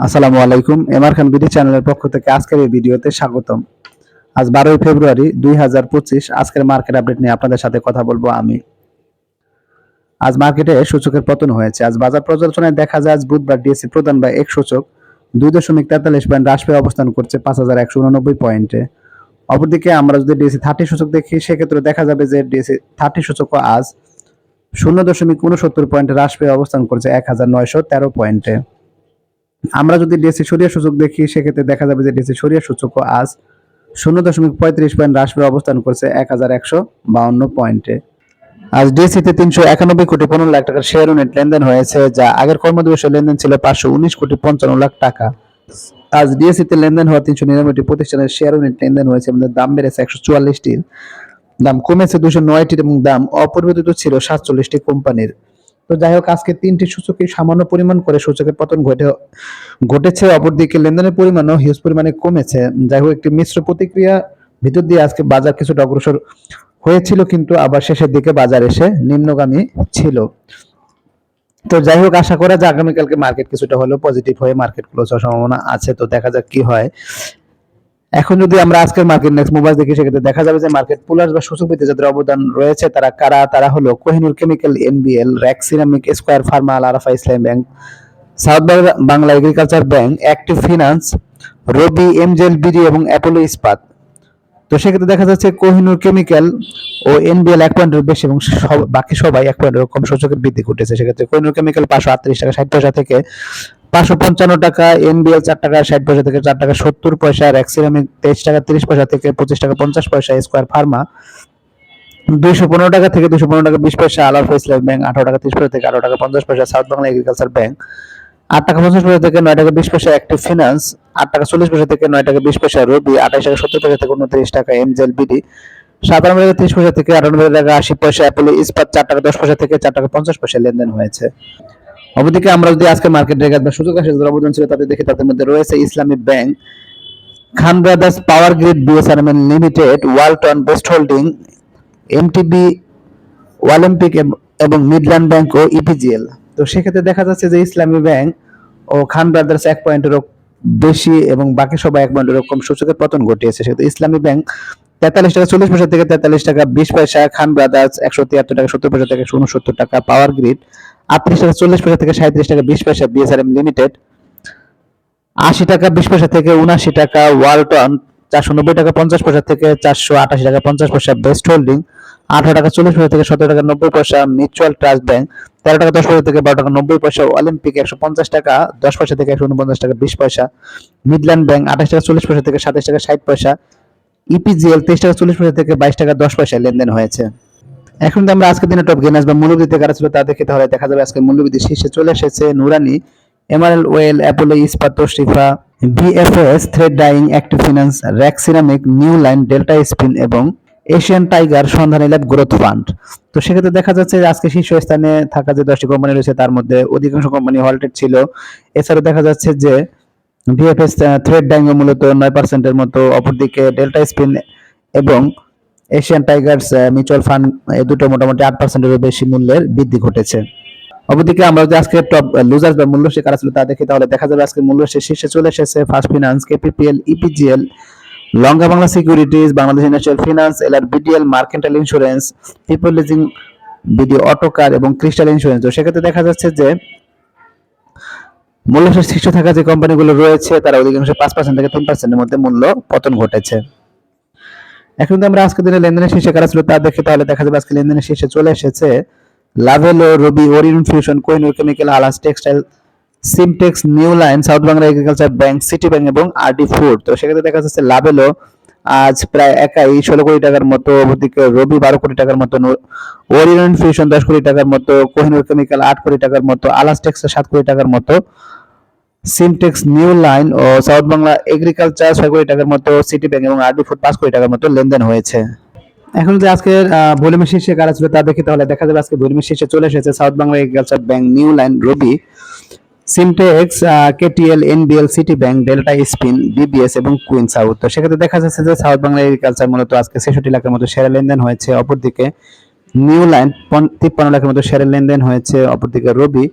আসসালামু আলাইকুম এমআর খান বিডি চ্যানেলের পক্ষ থেকে আজকের এই ভিডিওতে স্বাগতম। আজ বারোই ফেব্রুয়ারি দুই হাজার পঁচিশ, আজকের মার্কেট আপডেট নিয়ে আপনাদের সাথে কথা বলব আমি। আজ মার্কেটে সূচকের পতন হয়েছে। আজ বাজার পর্যালোচনায় দেখা যায়, আজ বুধবার ডিএসসি প্রদান বা এক সূচক, দুই দশমিক তেতাল্লিশ পয়েন্ট হ্রাস পেয়ে অবস্থান করছে পাঁচ হাজার একশো উননব্বই পয়েন্টে। অপরদিকে আমরা যদি ডিএসসি থার্টি সূচক দেখি, সেক্ষেত্রে দেখা যাবে যে ডিএসসি থার্টি সূচক আজ শূন্য দশমিক উনসত্তর পয়েন্ট হ্রাস পেয়ে অবস্থান করছে এক হাজার নয়শো তেরো পয়েন্টে। আমরা যদি ডিএসসি সরিয়া সূচক দেখি, সেক্ষেত্রে দেখা যাবে যে ডিএসসি সরিয়া সূচকও আজ শূন্য দশমিক পঁয়ত্রিশ পয়েন্ট হ্রাস পেয়ে অবস্থান করছে এক হাজার একশো বাউন্ন পয়েন্টে। আজ ডিএসসিতে তিনশো একানব্বই কোটি পনেরো লাখ টাকার শেয়ার ইউনিট লেনদেন হয়েছে, যা আগের কর্মদিবসের লেনদেন ছিল পাঁচশো উনিশ কোটি পঞ্চান্ন লাখ টাকা। আজ ডিএসসিতে লেনদেন হওয়া তিনশো নিরানব্বইটি প্রতিষ্ঠানের শেয়ার ইউনিট লেনদেন হয়েছে এবং দাম বেড়েছে একশো চুয়াল্লিশটির। দাম কমেছে দুশো নয়টির এবং দাম অপরিবর্তিত ছিল সাতচল্লিশটি কোম্পানির। তো যাই হোক, আজকে তিনটি সূচকে সামান্য পরিমাণ করে সূচকের পতন ঘটে, ঘটেছে। অপরদিকে লেনদেনের পরিমাণও হিউজ পরিমাণে কমেছে। যাই হোক, একটি মিশ্র প্রতিক্রিয়া ভিতর দিয়ে আজকে বাজার কিছুটা অগ্রসর হয়েছিল, কিন্তু আবার শেষের দিকে বাজার এসে নিম্নগামী ছিল। তো যাই হোক, আশা করা যায় আগামীকালকে মার্কেট কিছুটা হলেও পজিটিভ হয়ে মার্কেট ক্লোজ হওয়ার সম্ভাবনা আছে। তো দেখা যাক কি হয়। এখন যদি আমরা আজকের মার্কেট নেক্সট মোবাইল দেখি, সেক্ষেত্রে দেখা যাবে যে মার্কেট পুলার্স বা সূচক ভিত্তিতে যাদের অবদান রয়েছে, তারা কারা? তারা হলো Kohinoor chemical NBL RAK ceramic Square pharma Al Arafah Islam bank South Bangla agriculture bank active finance Robi MJL BD এবং অ্যাপোলো ইস্পাত তো সেক্ষেত্রে দেখা যাচ্ছে কোহিনুর কেমিক্যাল ও এনবিএল এক পয়েন্টের বেশি এবং বাকি সবাই এক পয়েন্টের কম সূচকের বৃদ্ধি ঘটেছে। সেক্ষেত্রে কোহিনুর কেমিক্যাল পাঁচশো আটত্রিশ টাকা, ষাট পয়সা থেকে পাঁচশো পঞ্চান্ন টাকা এনবিএল চার টাকা, ষাট পয়সা থেকে চার টাকা, সত্তর পয়সা র্যাক্সিরামিক তেইশ টাকা, তিরিশ পয়সা থেকে পঁচিশ টাকা, পঞ্চাশ পয়সা স্কোয়ার ফার্মা দুইশো পনেরো টাকা থেকে দুশো পনেরো টাকা, বিশ পয়সা আলার ইসলাম ব্যাংক আঠারো টাকা, তিরিশ পয়সা থেকে আঠারো টাকা, পঞ্চাশ পয়সা সাউথ বাংলা এগ্রিকালচার ব্যাংক আট টাকা, পঞ্চাশ পয়সা থেকে নয় টাকা, বিশ পয়সা অ্যাক্টিভ ফিনান্স আট টাকা, চল্লিশ পয়সা থেকে নয় টাকা, বিশ পয়সা রবি আঠাশ টাকা, সত্তর পয়সা থেকে উনত্রিশ টাকা এমজেল বিডি সাতানব্বই টাকা, তিরিশ পয়সা থেকে আটানব্বই টাকা, আশি পয়সা অ্যাপোলো ইস্পাত চার টাকা, দশ পয়সা থেকে চার টাকা, পঞ্চাশ পয়সা লেনদেন হয়েছে। অপরদিকে আমরা যদি আজকে মার্কেট রেগাত বা সুযোগ আসে, যাদের অবদান ছিল তাদের দেখি তাদের মধ্যে রয়েছে Islami bank, Khan brothers power grid BSRML limited, Walton best holding, MTB Olympic এবং মিডল্যান্ড ব্যাংক ও ইপিজিএল। তো সেক্ষেত্রে দেখা যাচ্ছে যে ইসলামী ব্যাংক ও খান ব্রাদার্স এক পয়েন্টেরও বেশি এবং বাকি সবাই এক পয়েন্টের কম সূচকের পতন ঘটিয়েছে। সেক্ষেত্রে ইসলামী ব্যাংক তেতাল্লিশ টাকা চল্লিশ পয়সা থেকে তেতাল্লিশ টাকা বিশ পয়সা, খান ব্রাদার্স একশো তিয়াত্তর টাকা, সত্তর পয়সা থেকে একশো উনসত্তর টাকা পাওয়ার গ্রিড আটত্রিশ টাকা, চল্লিশ পয়সা থেকে সাঁত্রিশ টাকা, বিশ পয়সা বিএসআরএম লিমিটেড আশি টাকা, বিশ পয়সা থেকে উনাশি টাকা ওয়ালটন চারশো নব্বই টাকা, পঞ্চাশ পয়সা থেকে চারশো আটাশি টাকা, পঞ্চাশ পয়সা বেস্ট হোল্ডিং আঠারো টাকা, চল্লিশ পয়সা থেকে সতেরো টাকা, নব্বই পয়সা মিউচুয়াল ট্রাস্ট ব্যাংক তেরো টাকা, দশ পয়সা থেকে বারো টাকা, নব্বই পয়সা অলিম্পিক একশো পঞ্চাশ টাকা, দশ পয়সা থেকে একশো উনপঞ্চাশ টাকা, বিশ পয়সা। মিডল্যান্ড ব্যাংক আঠাশ টাকা, চল্লিশ পয়সা থেকে সাতাশ টাকা, ষাট পয়সা। ইপিজিএল তেইশ টাকা, চল্লিশ পয়সা থেকে বাইশ টাকা, দশ পয়সা লেনদেন হয়েছে। এখন যদি আমরা আজকের দিনে টপ গেনার্স বা মূল্যবৃদ্ধি কারা ছিল তা দেখে তাহলে দেখা যাবে আজকে মূল্যবৃদ্ধি শীর্ষে চলে এসেছে নুরানি MRL oil, Apollo Ispat, Tosrifa BFS thread dyeing active finance RAK ceramic new line Delta spin এবং Asian tiger Sandhani lab growth fund তো সেক্ষেত্রে দেখা যাচ্ছে যে আজকে শীর্ষস্থানে থাকা যে দশটি কোম্পানি রয়েছে তার মধ্যে অধিকাংশ কোম্পানি হলটেড ছিল। এছাড়াও দেখা যাচ্ছে যে ভিএফএস থ্রেড ডাইং মূলত নয় পার্সেন্টের মতো অপরদিকে ডেল্টা স্পিন এবং এশিয়ান টাইগার্স মিউচুয়াল ফান্ড এই দুটো মোটামুটি আট পার্সেন্টেরও বেশি মূল্যের বৃদ্ধি ঘটেছে। অপরদিকে আমরা যদি আজকে টপ লুজার্স বা মূল্য সে কারা ছিল তা দেখি, তাহলে দেখা যাবে আজকে মূল্য সে শীর্ষে চলে এসেছে first finance KPPL EPGL Lanka Bangla securities Bangladesh industrial finance LR BDL mercantile insurance people leasing BD auto car এবং ক্রিস্টাল ইন্স্যুরেন্স তো সেক্ষেত্রে দেখা যাচ্ছে যে মূল্য শীর্ষে থাকা যে কোম্পানিগুলো রয়েছে, তারা অধিকাংশ পাঁচ পার্সেন্ট থেকে তিন পার্সেন্টের মধ্যে মূল্য পতন ঘটেছে। এখন যদি আমরা আজকে দিনে লেনদেনের শীর্ষে কারা ছিল তা দেখি তাহলে দেখা যাবে আজকে লেনদেনের শীর্ষে চলে এসেছে Lovello Robi Orion fusion Kohinoor chemical আলাস textile Simtex new line South Bangla agriculture bank city bank এবং আরডি ফুড তো সেক্ষেত্রে দেখা যাচ্ছে লাভেলো আজ প্রায় একাই ষোলো কোটি টাকার মতো, অপরদিকে রবি বারো কোটি টাকার মতো ওরিয়ন ফিউশন দশ কোটি টাকার মতো কোহিনুর কেমিক্যাল আট কোটি টাকার মতো আলাস টেক্সটাইল সাত কোটি টাকার মতো। সিমটেক্স নিউ লাইন ও সাউথ বাংলা এগ্রিকালচার ছয় কোটি টাকার মতো সিটি ব্যাংক এবং আরডি ফুড পাঁচ কোটি টাকার মতো লেনদেন হয়েছে। এখন যদি আজকের ভলিউমের শীর্ষে কারা ছিল তা দেখি তাহলে দেখা যাবে আজকে ভলিউমের শীর্ষে চলে এসেছে South Bangla agriculture bank new line Robi Simtex KTL NBL city bank Delta spin BBS এবং কুইন সাউথ তো সেক্ষেত্রে দেখা যাচ্ছে যে সাউথ বাংলা এগ্রিকালচার মূলত আজকে ছেষট্টি লাখের মতো শেয়ারের লেনদেন হয়েছে। অপরদিকে নিউ লাইন তিপ্পান্ন লাখের মতো শেয়ারের লেনদেন হয়েছে। অপরদিকে রবি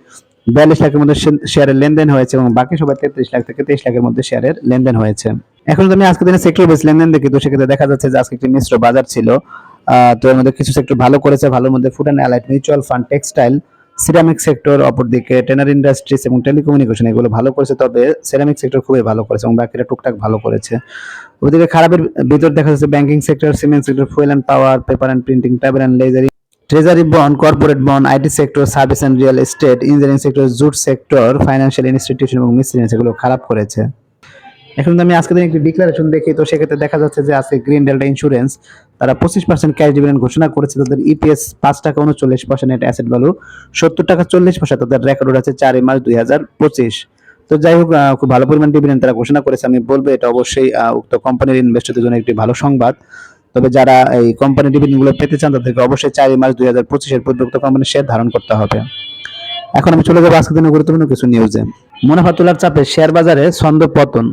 বিয়াল্লিশ লাখের মধ্যে শেয়ারের লেনদেন হয়েছে এবং বাকি সবাই তেত্রিশ লাখ থেকে তেইশ লাখের মধ্যে শেয়ারের লেনদেন হয়েছে। এখন যদি আমি আজকে দিনে সেক্টর বেস লেনদেন দেখি, তো সেক্ষেত্রে দেখা যাচ্ছে যে আজকে একটি মিশ্র বাজার ছিল। তো এর মধ্যে কিছু সেক্টর ভালো করেছে, ভালোর মধ্যে food and allied mutual fund textile ceramic sector অপরদিকে টেনার ইন্ডাস্ট্রিজ এবং টেলিকমিউনিকেশন এগুলো ভালো করেছে, তবে সিরামিক সেক্টর খুবই ভালো করেছে এবং বাকিরা টুকটাক ভালো করেছে। ওদিকে খারাপের ভিতর দেখা যাচ্ছে banking sector cement sector fuel and power paper and printing travel and leisure treasury bond corporate bond IT sector service and real estate engineering sector jute sector financial institution এবং মিসলিনিয়াস এগুলো খারাপ করেছে। এখন আমি আজকে দিন একটি ডিক্লারেশন দেখি, তো সেক্ষেত্রে দেখা যাচ্ছে যে আজকে গ্রিন ডেল্টা ইন্স্যুরেন্স তারা পঁচিশ পার্সেন্ট ক্যাশ ডিভিডেন্ড ঘোষণা করেছে, তাদের ইপিএস পাঁচ টাকা উনচল্লিশ পয়সা নেট অ্যাসেট ভ্যালু সত্তর টাকা চল্লিশ পয়সা তাদের রেকর্ড আছে চারই মার্চ দুই হাজার পঁচিশ। তো যাই হোক খুব ভালো পরিমাণ ডিভিডেন্ড তারা ঘোষণা করেছে, আমি বলব এটা অবশ্যই উক্ত কোম্পানির ইনভেস্টরদের জন্য একটি ভালো সংবাদ। তবে যারা এই কোম্পানি ডিভিডেন্ডগুলো পেতে চান, তাদেরকে অবশ্যই চারই মার্চ দুই হাজার পঁচিশের পূর্বে উক্ত কোম্পানির শেয়ার ধারণ করতে হবে। এখন আমি চলে যাব আজকের দিনের গুরুত্বপূর্ণ কিছু নিউজে মুনাফা তোলার চাপে শেয়ার বাজারে ছন্দ পতন।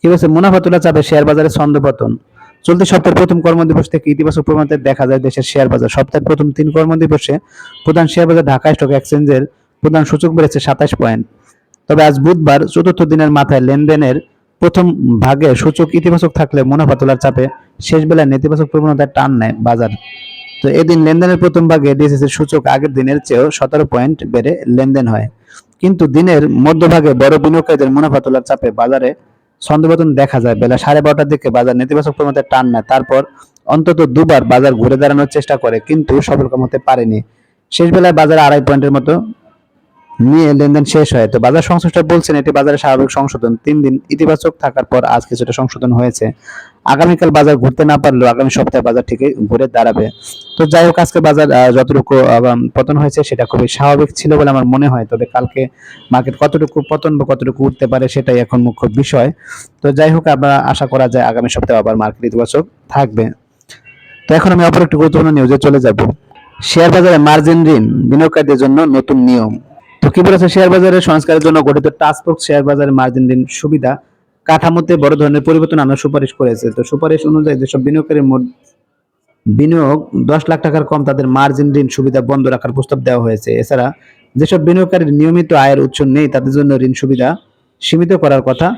কি বলছে মুনাফা তোলার চাপে শেয়ার বাজারে ছন্দ পতন। চলতি সপ্তাহের প্রথম কর্মদিবস থেকে ইতিবাচক প্রবণতা দেখা যায় দেশের শেয়ার বাজার। সপ্তাহের প্রথম তিন কর্মদিবসে প্রধান শেয়ার বাজার ঢাকা স্টক এক্সচেঞ্জের প্রধান সূচক বেড়েছে সাতাশ পয়েন্ট তবে আজ বুধবার চতুর্থ দিনের মাথায় লেনদেনের প্রথম ভাগে সূচক ইতিবাচক থাকলে মুনাফা তোলার চাপে শেষ বেলায় নেতিবাচক প্রবণতায় টান নেয় বাজার। তো এদিন লেনদেনের প্রথম ভাগে ডিএসসির সূচক আগের দিনের চেয়েও সতেরো পয়েন্ট বেড়ে লেনদেন হয়। কিন্তু দিনের মধ্যভাগে বড় বিনিয়োগকারীদের মুনাফা তোলার চাপে বাজারে ছন্দপতন দেখা যায়। বেলা সাড়ে বারোটার দিকে বাজার নেতিবাচক প্রবণতায় টান নেয়। তারপর অন্তত দুবার বাজার ঘুরে দাঁড়ানোর চেষ্টা করে, কিন্তু সফলকাম হতে পারেনি। শেষ বেলায় বাজার আড়াই পয়েন্টের মতো নিয়ে লেনদেন শেষ হয়। তো বাজার সংশ্লিষ্ট বলছেন, এটি বাজারের স্বাভাবিক সংশোধন। তিন দিন ইতিবাচক থাকার পর আজ কিছুটা সংশোধন হয়েছে। আগামীকাল বাজার ঘুরতে না পারলেও আগামী সপ্তাহে বাজার থেকে ঘুরে দাঁড়াবে। তো যাই হোক, আজকে বাজার যতটুকু পতন হয়েছে সেটা খুবই স্বাভাবিক ছিল বলে আমার মনে হয়। তবে কালকে মার্কেট কতটুকু পতন বা কতটুকু উঠতে পারে সেটাই এখন মুখ্য বিষয়। তো যাই হোক, আমরা আশা করা যায় আগামী সপ্তাহে আবার মার্কেট ইতিবাচক থাকবে। তো এখন আমি অপর একটি গুরুত্বপূর্ণ নিউজে চলে যাব। শেয়ার বাজারে মার্জিন ঋণ বিনিয়োগকারীদের জন্য নতুন নিয়ম। তো কি বলেছে শেয়ার বাজারের সংস্কারের জন্য গঠিত টাস্ক ফোর্স শেয়ার বাজারে মার্জিন ঋণ সুবিধা। কাঠামোতে বড় ধরনের পরিবর্তন আনার সুপারিশ করেছে। তো সুপারিশ অনুযায়ী যেসব বিনিয়োগকারীর মোট বিনিয়োগ দশ লাখ টাকার কম, তাদের মার্জিন ঋণ সুবিধা বন্ধ রাখার প্রস্তাব দেওয়া হয়েছে। এছাড়া যেসব বিনিয়োগকারীর নিয়মিত আয়ের উৎস নেই, তাদের জন্য ঋণ সুবিধা সীমিত করার কথা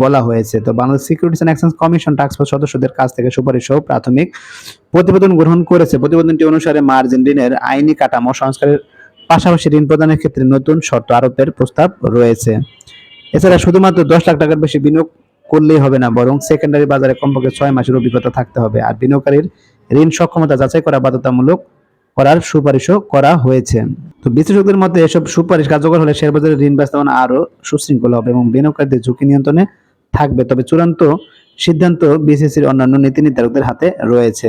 বলা হয়েছে। তো Bangladesh securities and exchange commission task force সদস্যদের কাছ থেকে সুপারিশ সহ প্রাথমিক প্রতিবেদন গ্রহণ করেছে। প্রতিবেদনটি অনুসারে মার্জিন ঋণের আইনি কাঠামো সংস্কারের পাশাপাশি ঋণ প্রদানের ক্ষেত্রে নতুন শর্ত আরোপের প্রস্তাব রয়েছে। এছাড়া শুধুমাত্র দশ লাখ টাকার বেশি বিনিয়োগ করলেই হবে না, বরং সেকেন্ডারি বাজারে কমপক্ষে ছয় মাসের অভিজ্ঞতা থাকতে হবে। আর বিনিয়োগকারীর ঋণ সক্ষমতা যাচাই করা বাধ্যতামূলক করার সুপারিশও করা হয়েছে। তো বিশ্লেষকদের মধ্যে এসব সুপারিশ কার্যকর হলে শেয়ার বাজারে ঋণ বাস্তবায়ন আরও সুশৃঙ্খল হবে এবং বিনিয়োগকারীদের ঝুঁকি নিয়ন্ত্রণে থাকবে। তবে চূড়ান্ত সিদ্ধান্ত বিসিসির অন্যান্য নীতি নির্ধারকদের হাতে রয়েছে।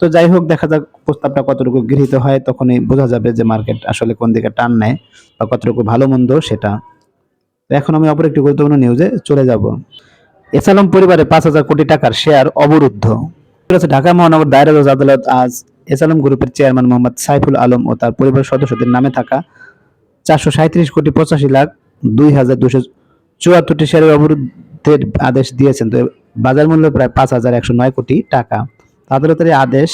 তো যাই হোক, দেখা যাক প্রস্তাবটা কতটুকু গৃহীত হয়, তখনই বোঝা যাবে যে মার্কেট আসলে কোন দিকে টান নেয় বা কতটুকু ভালো মন্দ সেটা। এখন আমি অপর একটি গুরুত্বপূর্ণ নিউজে চলে যাব। এসালম পরিবারে পাঁচ হাজার কোটি টাকার শেয়ার অবরুদ্ধ। ঢাকা মহানগর দায়রা জজ আদালত আজ এসালম গ্রুপের চেয়ারম্যান মোহাম্মদ সাইফুল আলম ও তার পরিবারের সদস্যদের নামে থাকা চারশো সাঁত্রিশ কোটি পঁচাশি লাখ দুই হাজার দুশো চুয়াত্তরটি শেয়ারের অবরুদ্ধের আদেশ দিয়েছেন। তো বাজার মূল্য প্রায় পাঁচ হাজার একশো নয় কোটি টাকা। আদালতের এই আদেশ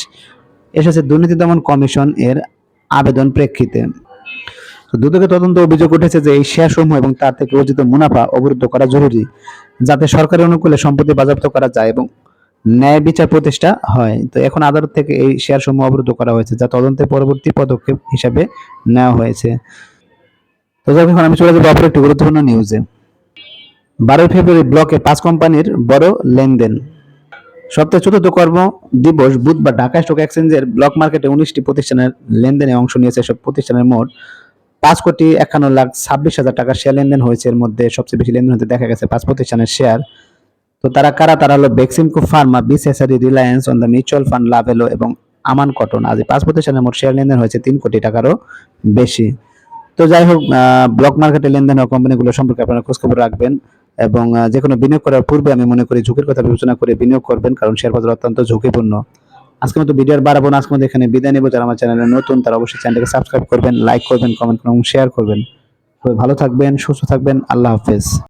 এসেছে দুর্নীতি দমন কমিশন এর আবেদন প্রেক্ষিতে। তো দুদকে তদন্ত অভিযোগ উঠেছে যে এই শেয়ার সমূহ এবং তার থেকে অর্জিত মুনাফা অবরুদ্ধ করা জরুরি, যাতে সরকারের অনুকূলে সম্পত্তি বাজেয়াপ্ত করা যায় এবং ন্যায় বিচার প্রতিষ্ঠা হয়। তো এখন আদালত থেকে এই শেয়ার সমূহ অবরুদ্ধ করা হয়েছে, যা তদন্তের পরবর্তী পদক্ষেপ হিসাবে নেওয়া হয়েছে। তো এখন আমি চলে যাব অপর একটি গুরুত্বপূর্ণ নিউজে বারোই ফেব্রুয়ারি ব্লকে পাঁচ কোম্পানির বড় লেনদেন। সপ্তাহে চতুর্থ কর্ম দিবস বুধবার ঢাকা স্টক এক্সচেঞ্জের ব্লক মার্কেটে উনিশটি প্রতিষ্ঠানের লেনদেনে অংশ নিয়েছে। সব প্রতিষ্ঠানের মোট পাঁচ কোটি একান্ন লাখ ছাব্বিশ হাজার টাকার শেয়ার লেনদেন হয়েছে। এর মধ্যে সবচেয়ে বেশি লেনদেন হতে দেখা গেছে পাঁচ প্রতিষ্ঠানের শেয়ার তো তারা কারা? তারা হলো Beximco pharma বিসেসারি Reliance, on the mutual fund, Lovello এবং আমান কটন। আজ পাঁচ প্রতিষ্ঠানের মোট শেয়ার লেনদেন হয়েছে তিন কোটি টাকারও বেশি। তো যাই হোক ব্লক মার্কেটে লেনদেন হওয়া কোম্পানিগুলো সম্পর্কে আপনারা খোঁজখবর রাখবেন। এবং যে কোনো বিনিয়োগ করার পূর্বে আমি মনে করি ঝুঁকির কথা বিবেচনা করে বিনিয়োগ করবেন, কারণ শেয়ার বাজার অত্যন্ত ঝুঁকিপূর্ণ। আজকে মতো ভিডিওর বাড়াবো না আজকে মতো এখানে বিদায় নেব। যারা আমার চ্যানেলে নতুন, তারা অবশ্যই চ্যানেলকে সাবস্ক্রাইব করবেন, লাইক করবেন কমেন্ট করবেন শেয়ার করবেন। ভালো থাকবেন, সুস্থ থাকবেন, আল্লাহ হাফেজ।